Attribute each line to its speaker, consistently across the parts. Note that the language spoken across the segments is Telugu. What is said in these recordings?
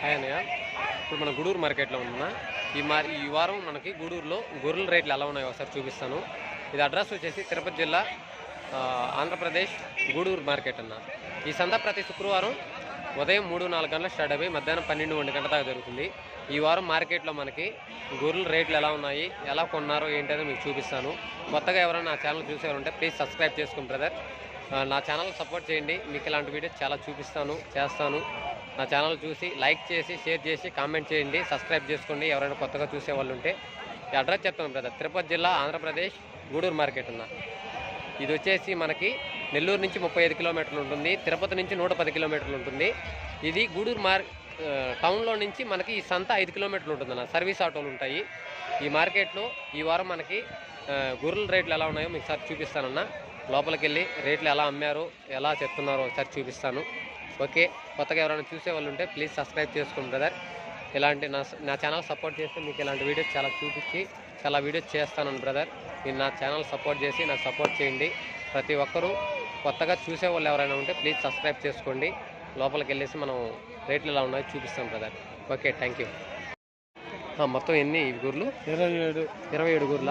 Speaker 1: హాయ్ అన్నయ్య. ఇప్పుడు మన గూడూరు మార్కెట్లో ఉన్నా ఈ మార్ ఈ వారం మనకి గూడూరులో గొర్రెల రేట్లు ఎలా ఉన్నాయో ఒకసారి చూపిస్తాను. ఇది అడ్రస్ వచ్చేసి తిరుపతి జిల్లా ఆంధ్రప్రదేశ్ గూడూరు మార్కెట్ అన్న. ఈ సంత ప్రతి శుక్రవారం ఉదయం మూడు నాలుగు గంటల స్టార్ట్ అయిపోయి మధ్యాహ్నం పన్నెండు ఒంటి గంట దాకా జరుగుతుంది. ఈ వారం మార్కెట్లో మనకి గొర్రెల రేట్లు ఎలా ఉన్నాయి ఎలా కొన్నారో ఏంటనేది మీకు చూపిస్తాను. కొత్తగా ఎవరైనా నా ఛానల్ చూసేవారుంటే ప్లీజ్ సబ్స్క్రైబ్ చేసుకోండి బ్రదర్. నా ఛానల్ సపోర్ట్ చేయండి. మీకు ఇలాంటి వీడియోస్ చాలా చూపిస్తాను చేస్తాను. నా ఛానల్ చూసి లైక్ చేసి షేర్ చేసి కామెంట్ చేయండి సబ్స్క్రైబ్ చేసుకోండి. ఎవరైనా కొత్తగా చూసే వాళ్ళు ఉంటే అడ్రస్ చెప్తాను బ్రదర్. తిరుపతి జిల్లా ఆంధ్రప్రదేశ్ గూడూరు మార్కెట్ ఉన్న. ఇది వచ్చేసి మనకి నెల్లూరు నుంచి ముప్పై ఐదు కిలోమీటర్లు ఉంటుంది. తిరుపతి నుంచి నూట పది కిలోమీటర్లు ఉంటుంది. ఇది గూడూరు మార్ టౌన్లో నుంచి మనకి ఈ సంత ఐదు కిలోమీటర్లు ఉంటుందన్న. సర్వీస్ ఆటోలు ఉంటాయి. ఈ మార్కెట్లో ఈ వారం మనకి ఆ, గొర్రెల రేట్లు ఎలా ఉన్నాయో మీకు సార్ చూపిస్తానన్నా. లోపలికి వెళ్ళి రేట్లు ఎలా అమ్మారో ఎలా చెప్తున్నారో ఒకసారి చూపిస్తాను. ఓకే కొత్తగా ఎవరైనా చూసే వాళ్ళు ఉంటే ప్లీజ్ సబ్స్క్రైబ్ చేసుకోండి బ్రదర్ ఇలాంటి నా నా ఛానల్ సపోర్ట్ చేస్తే మీకు ఇలాంటి వీడియోస్ చాలా చూపించి చాలా వీడియోస్ చేస్తాను బ్రదర్ మీరు నా ఛానల్ సపోర్ట్ చేసి నాకు సపోర్ట్ చేయండి. ప్రతి ఒక్కరూ కొత్తగా చూసే వాళ్ళు ఎవరైనా ఉంటే ప్లీజ్ సబ్స్క్రైబ్ చేసుకోండి. లోపలికి వెళ్ళేసి మనం రేట్లు ఎలా ఉన్నాయో చూపిస్తాం బ్రదర్ ఓకే థ్యాంక్ యూ మొత్తం ఎన్ని గుర్లు?
Speaker 2: ఇరవై ఏడు.
Speaker 1: ఇరవై ఏడు గుర్ల?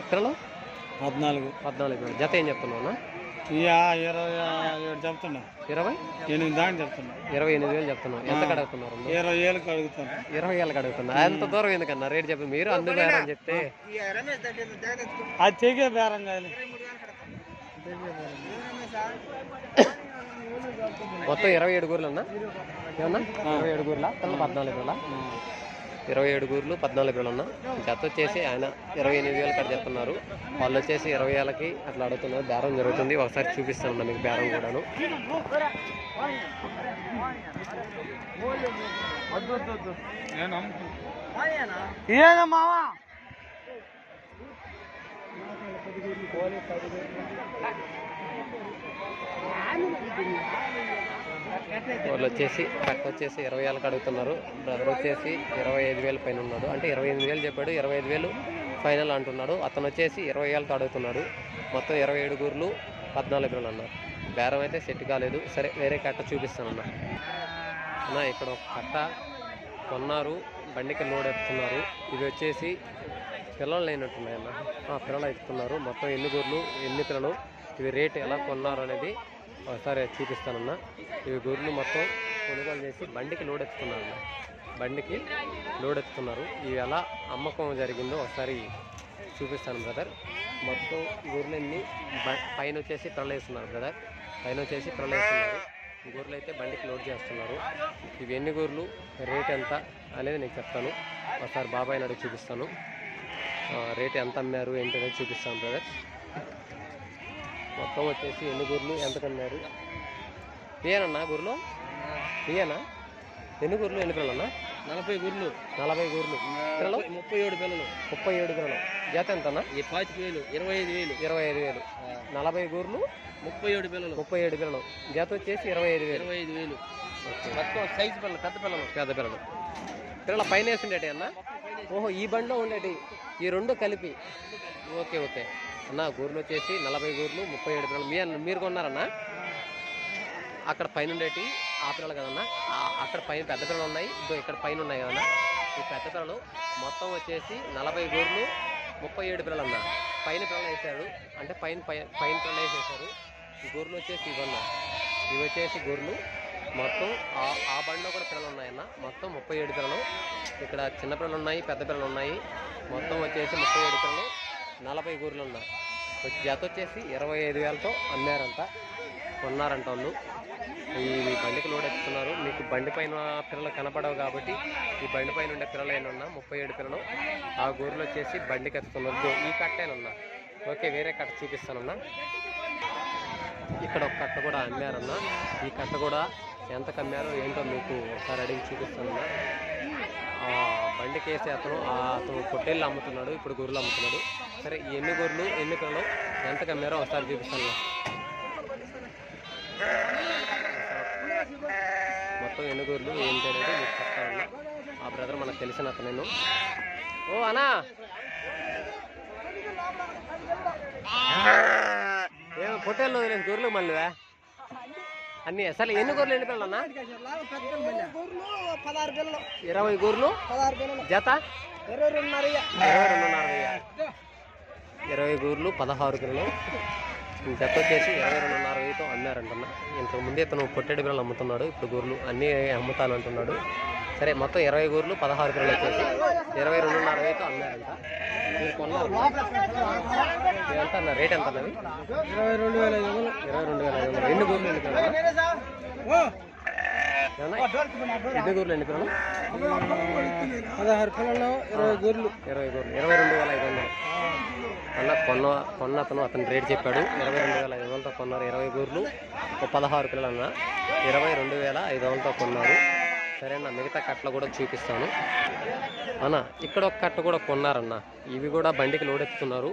Speaker 1: అక్కడలో
Speaker 2: పద్నాలుగు.
Speaker 1: పద్నాలుగు. జత ఏం చెప్తున్నావు
Speaker 2: ఇరవై చెప్తున్నా.
Speaker 1: ఇరవై?
Speaker 2: ఎనిమిది దాకా చెప్తున్నా.
Speaker 1: ఇరవై ఎనిమిది వేలు ఎంత
Speaker 2: ఇరవై ఏళ్ళకి
Speaker 1: ఇరవై ఏళ్ళకి అడుగుతున్నా. అంత దూరం ఎందుకన్నా? రేట్ చెప్పి మీరు చెప్తే.
Speaker 2: అది తెగే బేరం కాదు.
Speaker 1: మొత్తం ఇరవై ఏడు గూర్లు అన్నా ఏమన్నా ఇరవై ఏడు గూర్ల? పిల్లలు పద్నాలుగు ఇరవై ఏడు గూర్లు పద్నాలుగు వేలు అన్న జత వచ్చేసి ఆయన ఇరవై ఎనిమిది వేలు కట్ చెప్తున్నారు. వాళ్ళు వచ్చేసి ఇరవై ఏళ్ళకి అట్లా అడుగుతున్నారు. బేరం జరుగుతుంది. ఒకసారి చూపిస్తాను మీకు బేరం కూడాను.
Speaker 2: మావా?
Speaker 1: వాళ్ళు వచ్చేసి పక్క వచ్చేసి ఇరవై ఏళ్ళకి అడుగుతున్నారు. బ్రదర్ వచ్చేసి ఇరవై ఐదు వేలు పైన ఉన్నాడు. అంటే ఇరవై ఎనిమిది వేలు చెప్పాడు ఇరవై ఐదు వేలు ఫైనల్ అంటున్నాడు. అతను వచ్చేసి ఇరవై వేలతో అడుగుతున్నాడు. మొత్తం ఇరవై ఏడు గూర్లు పద్నాలుగు వేలు అన్నారు. బేరం అయితే సెట్ కాలేదు. సరే వేరే కట్ట చూపిస్తానన్నా అన్న. ఇక్కడ ఒక కట్ట కొన్నారు. బండికి లోడ్ ఎత్తుతున్నారు. ఇది వచ్చేసి పిల్లలు లేనట్టున్నాయన్న. ఆ, పిల్లలు ఎత్తుతున్నారు. మొత్తం ఎన్ని గూర్లు ఎన్ని పిల్లలు ఇవి రేట్ ఎలా కొన్నారు అనేది ఒకసారి చూపిస్తానన్నా. ఇవి గొర్రెలు మొత్తం కొనుగోలు చేసి బండికి లోడ్ ఎత్తుతున్నారు అన్న. బండికి లోడ్ ఎత్తుతున్నారు ఇవి ఎలా అమ్మకం జరిగిందో ఒకసారి చూపిస్తాను బ్రదర్. మొత్తం గొర్రెలన్నీ బ- పైన వచ్చేసి ప్రళయిస్తున్నారు బ్రదర్. పైన వచ్చేసి ప్రళయిస్తున్నారు గొర్రెలు అయితే బండికి లోడ్ చేస్తున్నారు. ఇవి ఎన్ని గొర్రెలు? రేట్ ఎంత అనేది నేను చెప్తాను. ఒకసారి బాబాయ్ అడిగి చూపిస్తాను. రేట్ ఎంత అమ్మారు ఏంటి చూపిస్తాను బ్రదర్. మొత్తం వచ్చేసి ఎన్ని గొర్రెలు ఎంత కమ్మారు? ఇయేనన్నా గొర్రెలు ఇయేనా ఎన్ని గొర్రెలు ఎన్ని పిల్లలన్నా?
Speaker 2: నలభై గుర్లు.
Speaker 1: నలభై గొర్రెలు పిల్లలు?
Speaker 2: ముప్పై ఏడు పిల్లలు.
Speaker 1: ముప్పై ఏడు పిల్లలు. జత ఎంతన్నా?
Speaker 2: ఈ పాతిక వేలు ఇరవై ఐదు వేలు.
Speaker 1: ఇరవై ఐదు వేలు. నలభై గొర్రెలు
Speaker 2: ముప్పై ఏడు పిల్లలు.
Speaker 1: ముప్పై ఏడు పిల్లలు. జత వచ్చేసి ఇరవై ఐదు వేలు.
Speaker 2: ఇరవై ఐదు వేలు. మొత్తం సైజు పిల్లలు పెద్ద పిల్లలు.
Speaker 1: పెద్ద పిల్లలు. పిల్లల పైన వేసి ఉండేటి అన్న? ఓహో ఈ బండిలో ఉండేటి. ఈ రెండు కలిపి. Okay okay. అన్న గూర్లు వచ్చేసి నలభై గూర్లు ముప్పై ఏడు పిల్లలు. మీ మీరు కొన్నారన్నా? అక్కడ పైన ఉండేటి ఆ పిల్లలు కదన్నా? అక్కడ పైన పెద్ద పిల్లలు ఉన్నాయి ఇదో ఇక్కడ పైన ఉన్నాయి కదన్నా? ఈ పెద్ద పిల్లలు మొత్తం వచ్చేసి నలభై గూర్లు ముప్పై ఏడు పిల్లలు అన్న పైన పిల్లలు వేసాడు అంటే పైన పై- పైన పిల్లలు వేసేసారు ఈ గొర్రెలు వచ్చేసి ఇవన్న. ఇవి వచ్చేసి గూర్లు. మొత్తం ఆ- ఆ బండిలో కూడా పిల్లలు ఉన్నాయన్న. మొత్తం ముప్పై ఏడు పిల్లలు. ఇక్కడ చిన్న పిల్లలు ఉన్నాయి పెద్ద పిల్లలు ఉన్నాయి. మొత్తం వచ్చేసి ముప్పై ఏడు పిల్లలు. నలభై గూర్లు ఉన్నాయి జత వచ్చేసి ఇరవై ఐదు వేలతో అమ్మారంట కొన్నారంట వాళ్ళు. ఈ బండికి లోడ్ ఎక్కుతున్నారు మీకు బండి పైన పిల్లలు కనపడవు కాబట్టి ఈ బండి పైన ఉండే పిల్లలు ఏమన్నా ముప్పై ఏడు పిల్లలు ఆ గూర్లు వచ్చేసి బండికి ఎత్తుతున్నారు. ఈ కట్టేనన్నా ఓకే వేరే కట్ట చూపిస్తానన్నా. ఇక్కడ ఒక కట్ట కూడా అమ్మారన్నా. ఈ కట్ట కూడా ఎంత కమ్మారో ఏంటో మీకు ఒకసారి అడిగి చూపిస్తానన్నా. బండికి వేసే అతను అతను పొట్టేళ్ళు అమ్ముతున్నాడు ఇప్పుడు గొర్రెలు అమ్ముతున్నాడు. సరే ఎన్ని గొర్రెలు ఎన్ని కళ్ళు ఎంత కమ్మారో ఒకసారి చూపిస్తాను మొత్తం ఎన్ని గొర్రెలు ఏంటి అనేది మీకు చెప్తాను ఆ బ్రదర్ మనకు తెలిసిన అతను ఓ అనా ఏమో పొట్టేళ్ళు వదిలేదు గొర్రెలు మళ్ళీ అన్ని. అసలు ఎన్ని గొర్రెలు ఎన్ని పిల్లలు అన్న?
Speaker 2: పదహారు పిల్లలు.
Speaker 1: ఇరవై గొర్రెలు?
Speaker 2: పదహారు పిల్లలు.
Speaker 1: జత?
Speaker 2: ఇరవై రెండున్నర
Speaker 1: ఇరవై రెండున్నర. ఇరవై గూర్లు పదహారు పిల్లలు. జత వచ్చేసి ఇరవై రెండున్నర వెయ్యితో అమ్మారంటున్నా. ఇంతకు ముందే ఇతను పొట్టెడి పిల్లలు అమ్ముతున్నాడు. ఇప్పుడు గూర్లు అన్నీ అమ్ముతాను అంటున్నాడు సరే మొత్తం ఇరవై గూర్లు పదహారు పిల్లలు వచ్చేసి. ఇరవై రెండున్నర వెయ్యితో అమ్మారంట. మీరు కొన్నారు. ఎంత అన్న రేట్ ఎంత అన్నది?
Speaker 2: ఇరవై రెండు వేల ఐదు వందలు.
Speaker 1: ఇరవై రెండు వేల ఐదు వందలు. ఎన్ని గూర్లు ఎన్ని పిల్లలు? ఎన్ని గూర్లు ఎన్ని పిల్లలు
Speaker 2: పదహారు పిల్లలు ఇరవై గొర్రెలు
Speaker 1: ఇరవై గూర్లు. ఇరవై రెండు వేల ఐదు వందలు. అన్న కొన్న కొన్న అతను అతను రేట్ చెప్పాడు. ఇరవై రెండు వేల ఐదు వందలతో కొన్నారు. ఇరవై గూర్లు. పదహారు పిల్లలు అన్న. ఇరవై రెండు వేల ఐదు వందలతో కొన్నారు. సరే అన్న మిగతా కట్టలు కూడా చూపిస్తాను. అన్న ఇక్కడ ఒక కట్ట కూడా కొన్నారన్న. ఇవి కూడా బండికి లోడెత్తుతున్నారు.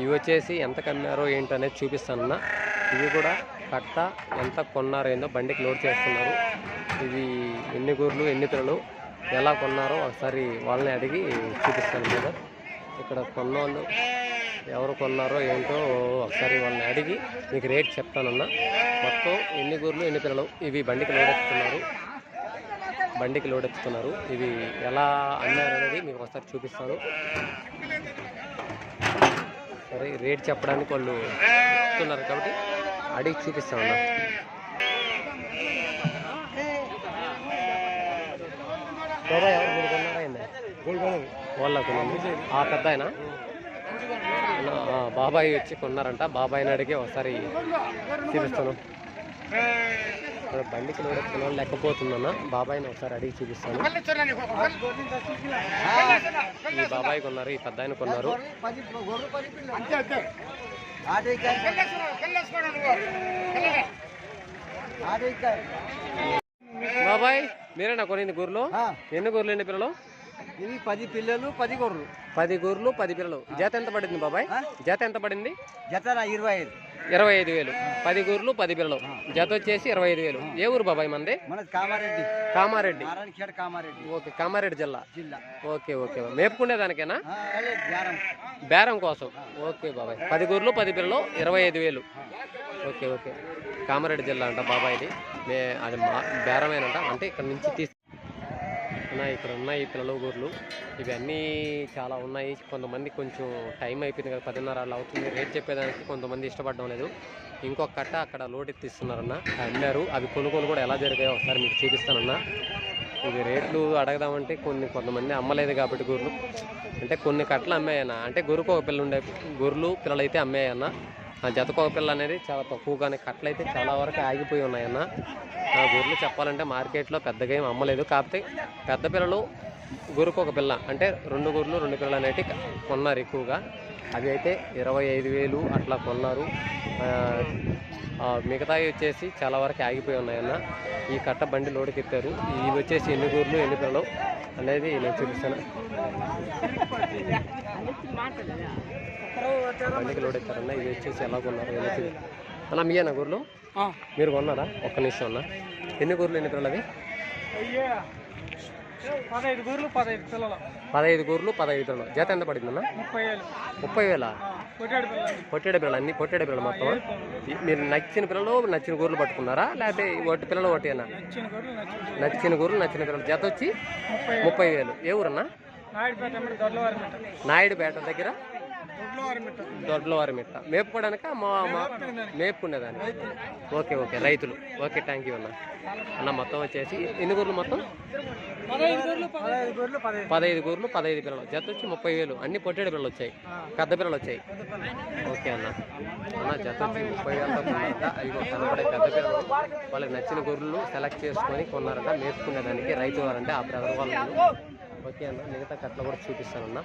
Speaker 1: ఇవి వచ్చేసి ఎంత కమ్మారో ఏంటనేది చూపిస్తానన్న ఇవి కూడా కట్ట ఎంత కొన్నారో ఏందో బండికి లోడ్ చేస్తున్నారు. ఇవి ఎన్ని గూర్లు ఎన్ని పిల్లలు ఎలా కొన్నారో ఒకసారి వాళ్ళని అడిగి చూపిస్తాను మీద. ఇక్కడ కొన్నోళ్ళు ఎవరు కొన్నారో ఏంటో ఒకసారి వాళ్ళని అడిగి మీకు రేట్ చెప్తానన్నా. మొత్తం ఎన్ని గూర్లు ఎన్ని పిల్లలు ఇవి బండికి లోడ్ బండికి లోడ్ ఎత్తుతున్నారు ఇవి ఎలా అన్నారు అనేది మీకు ఒకసారి చూపిస్తాను. సరే రేట్ చెప్పడానికి వాళ్ళు చెప్తున్నారు కాబట్టి అడిగి చూపిస్తామన్నా బాబాయ్ ఆ పెద్ద ఆయన బాబాయ్ వచ్చి కొన్నారంట. బాబాయ్ని అడిగి ఒకసారి చూపిస్తాను. ఇక్కడ బండికి లోడెత్తుకున్న వాళ్ళు లేకపోతుందన్న బాబాయ్ని ఒకసారి అడిగి చూపిస్తాను. ఈ బాబాయ్ కొన్నారు ఈ పెద్ద ఆయన కొన్నారు.
Speaker 2: గొర్రెలు
Speaker 1: బాబాయ్ మీరేనా కొనింది గూర్లు ఎన్ని గూర్లు ఎన్ని పిల్లలు?
Speaker 2: ఇవి పది పిల్లలు పది గొర్రెలు.
Speaker 1: పది గూర్లు పది పిల్లలు. జత ఎంత పడింది బాబాయ్? జత ఎంత పడింది?
Speaker 2: జత ఇరవై ఐదు.
Speaker 1: ఇరవై ఐదు వేలు. పది గూర్లు పది పిల్లలు జత వచ్చేసి ఇరవై ఐదు వేలు. ఏ ఊరు బాబాయ్ మంది?
Speaker 2: కామారెడ్డి.
Speaker 1: కామారెడ్డి.
Speaker 2: కామారెడ్డి.
Speaker 1: ఓకే కామారెడ్డి జిల్లా.
Speaker 2: జిల్లా.
Speaker 1: Okay okay. మేపుకునే దానికేనా?
Speaker 2: బేరం.
Speaker 1: కోసం. ఓకే బాబాయ్. పది గూర్లు పది పిల్లలు ఇరవై ఐదు వేలు. Okay okay. కామారెడ్డి జిల్లా అంట బాబాయ్ది మే అది బేరమేనంట. అంటే ఇక్కడ నుంచి తీసి అన్న ఇక్కడ ఉన్నాయి పిల్లలగూర్లు ఇవన్నీ చాలా ఉన్నాయి. కొంతమంది కొంచెం టైం అయిపోయింది కదా పదిన్నర అలా అవుతుంది. రేట్ చెప్పేదానికి కొంతమంది ఇష్టపడడం లేదు. ఇంకొక కట్ట అక్కడ లోడ్ ఎత్తిస్తున్నారన్న. అమ్మారు. అవి కొనుగోలు కూడా ఎలా జరిగాయో ఒకసారి మీకు చూపిస్తానన్నా. ఇవి రేట్లు అడగదామంటే కొన్ని కొంతమంది అమ్మలేదు కాబట్టి గొర్రెలు. అంటే కొన్ని కట్టలు అమ్మాయన్న. అంటే గొర్రెకు ఒక పిల్ల ఉండే గొర్రెలు పిల్లలు అయితే అమ్మాయన్న. ఆ జతకు పిల్ల అనేది చాలా తక్కువగానే కట్టలు అయితే చాలా వరకు ఆగిపోయి ఉన్నాయన్న ఆ గొర్రెలు చెప్పాలంటే మార్కెట్లో పెద్దగా ఏం అమ్మలేదు. కాకపోతే పెద్ద పిల్లలు గొర్రెకు ఒక పిల్ల అంటే రెండు గొర్రెలు రెండు పిల్లలు అనేవి కొన్నారు ఎక్కువగా. అవి అయితే ఇరవై ఐదు వేలు అట్లా కొన్నారు. మిగతావి వచ్చేసి చాలా వరకు ఆగిపోయి ఉన్నాయన్న ఈ కట్ట బండి లోడుకెత్తారు. ఇవి వచ్చేసి ఎన్ని గూర్లు ఎన్ని పిల్లలు అనేది నేను చూపిస్తాను. బండికి లోడ్ ఎత్తారన్న ఇవి వచ్చేసి ఎలా కొన్నారు అన్న మీ అన్న గూర్లు? మీరు కొన్నారా? ఒక్క నిమిషం అన్న. ఎన్ని గూర్లు ఎన్ని పిల్లలు అవి
Speaker 2: పదహైదు గొర్రెలు పదహైదు పిల్లలు.
Speaker 1: పదహైదు గూర్లు పదహైదు పిల్లలు. జత ఎంత పడిందన్న?
Speaker 2: ముప్పై వేలు.
Speaker 1: ముప్పై వేల? పొట్టేడు పిల్లలు. అన్ని పొట్టేడు పిల్లలు మొత్తం. మీరు నచ్చిన పిల్లలు నచ్చిన గూర్లు పట్టుకున్నారా? లేకపోతే ఒకటి పిల్లలు ఒకటేనా
Speaker 2: నచ్చిన గొర్రెలు నచ్చిన
Speaker 1: నచ్చిన గూర్లు నచ్చిన పిల్లలు. జత వచ్చి
Speaker 2: ముప్పై
Speaker 1: వేలు. ఏ ఊరన్నా?
Speaker 2: నాయుడుపేట
Speaker 1: దగ్గర?
Speaker 2: మిట్ట
Speaker 1: దొడ్లవారి మిట్ట మేపుకోవడానిక? మా మేపుకునేదాన్ని. Okay okay. రైతులు. ఓకే థ్యాంక్ యూ అన్న. అన్న మొత్తం వచ్చేసి ఎన్ని గూర్లు మొత్తం?
Speaker 2: పదహైదు గొర్రెలు పదహైదు. గొర్రెలు
Speaker 1: పిల్లలు. జత వచ్చి ముప్పై వేలు. అన్ని పొట్టేడు పిల్లలు వచ్చాయి. పెద్ద పిల్లలు వచ్చాయి. ఓకే అన్న. అన్న జత వచ్చి ముప్పై అవి కనబడే పెద్ద పిల్లలు. వాళ్ళకి నచ్చిన గొర్రెలు సెలెక్ట్ చేసుకొని కొన్నారట. మేపుకునేదానికి రైతు వారంటే ఆ బ్రదర్ వాళ్ళు. ఓకే అన్న. మిగతా కట్ల కూడా చూపిస్తానన్న.